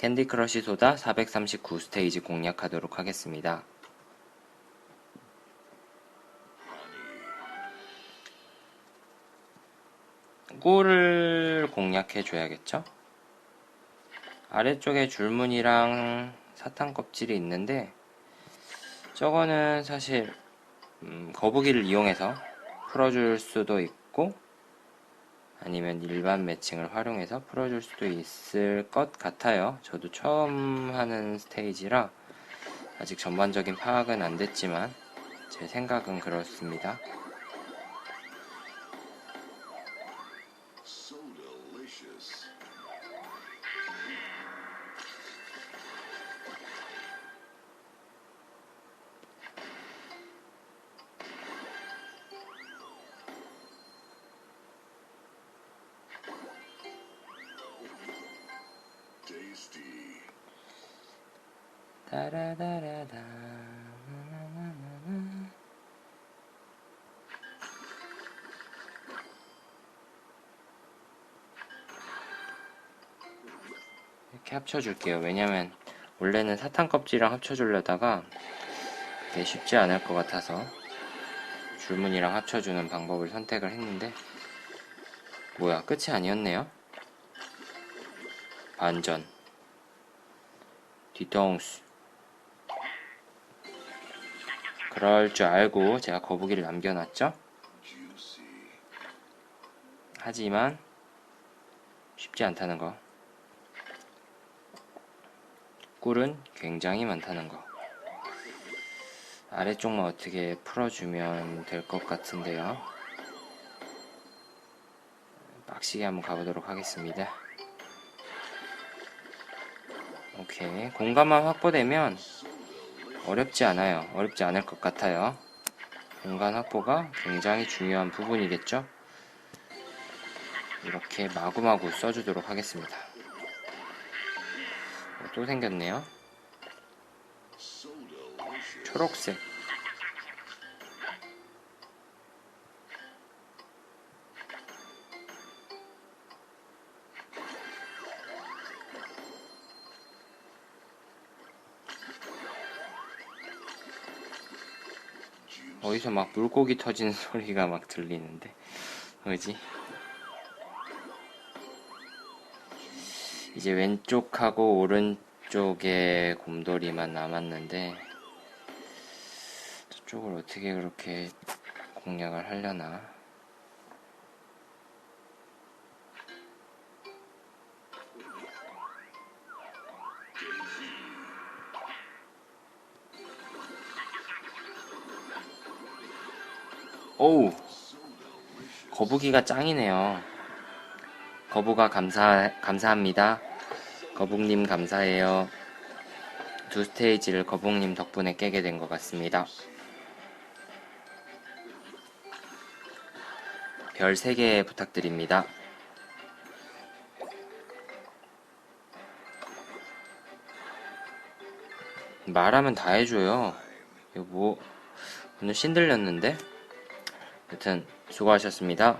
캔디 크러쉬 소다 439 스테이지 공략하도록 하겠습니다. 꿀을 공략해 줘야겠죠? 아래쪽에 줄무늬랑 사탕 껍질이 있는데 저거는 사실 음, 거북이를 이용해서 풀어줄 수도 있고 아니면 일반 매칭을 활용해서 풀어줄 수도 있을 것 같아요. 저도 처음 하는 스테이지라 아직 전반적인 파악은 안 됐지만 제 생각은 그렇습니다. 따라다라다. 이렇게 합쳐줄게요. 왜냐면 원래는 사탕 껍질이랑 합쳐주려다가 그게 쉽지 않을 것 같아서 줄무늬랑 합쳐주는 방법을 선택을 했는데 뭐야 끝이 아니었네요. 반전 뒤통수 그럴 줄 알고 제가 거북이를 남겨놨죠? 하지만 쉽지 않다는 거. 꿀은 굉장히 많다는 거. 아래쪽만 어떻게 풀어주면 될 것 같은데요. 빡시게 한번 가보도록 하겠습니다. 오케이. 공간만 확보되면 어렵지 않아요. 어렵지 않을 것 같아요. 공간 확보가 굉장히 중요한 부분이겠죠? 이렇게 마구마구 써주도록 하겠습니다. 어, 또 생겼네요. 초록색. 어디서 막 물고기 터지는 소리가 막 들리는데 뭐지? 이제 왼쪽하고 오른쪽에 곰돌이만 남았는데 저쪽을 어떻게 그렇게 공략을 하려나? 오우 거북이가 짱이네요. 거북아 감사 감사합니다. 거북님 감사해요. 두 스테이지를 거북님 덕분에 깨게 된 것 같습니다. 별 3개 부탁드립니다. 말하면 다 해줘요. 이거 뭐, 오늘 신들렸는데? 여튼, 수고하셨습니다.